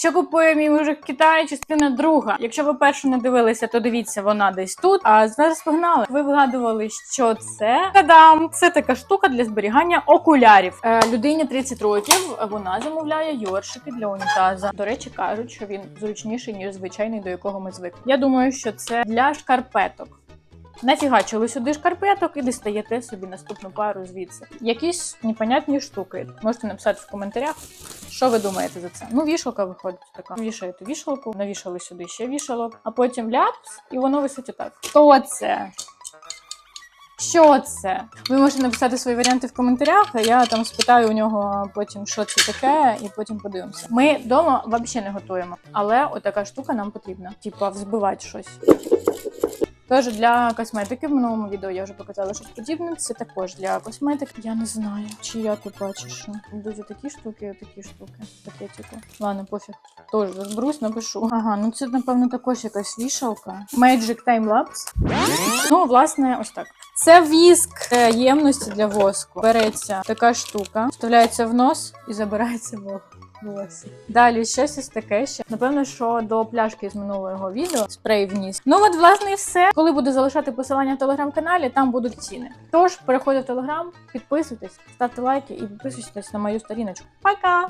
Що купує мій мужик Китаї? Частина друга. Якщо ви першу не дивилися, то дивіться, вона десь тут. А зараз погнали. Ви вигадували, що це Та-дам! Це така штука для зберігання окулярів. Е, людині 30 років. Вона замовляє йоршики для унітаза. До речі, кажуть, що він зручніший ніж звичайний, до якого ми звикли. Я думаю, що це для шкарпеток. Нафігачили сюди шкарпеток і дістаєте собі наступну пару звідси. Якісь непонятні штуки. Можете написати в коментарях, що ви думаєте за це. Ну, вішалка виходить така. Вішаєте вішалку, навішали сюди ще вішалок, а потім ляпс, і воно висить отак. Хто це? Що це? Ви можете написати свої варіанти в коментарях, а я там спитаю у нього потім, що це таке, і потім подивимося. Ми вдома взагалі не готуємо, але отака штука нам потрібна. Типа взбивати щось. Тож для косметики в минулому відео я вже показала щось подібне. Це також для косметики. Я не знаю, чи я тут бачу, що будуть такі штуки, такі штуки. Пакетику. Ладно, пофіг. Тож розберусь, напишу. Ага, ну це напевно також якась вішалка. Magic Time Lapse. Ну, власне, ось так. Це віск е, ємності для воску. Береться така штука, вставляється в нос і забирається в волосся. Далі щось таке ще. Напевно, що до пляшки з минулого відео спрей вніс. Ну от, власне, і все. Коли буду залишати посилання в телеграм-каналі, там будуть ціни. Тож переходьте в телеграм, підписуйтесь, ставте лайки і підписуйтесь на мою сторіночку. Пока!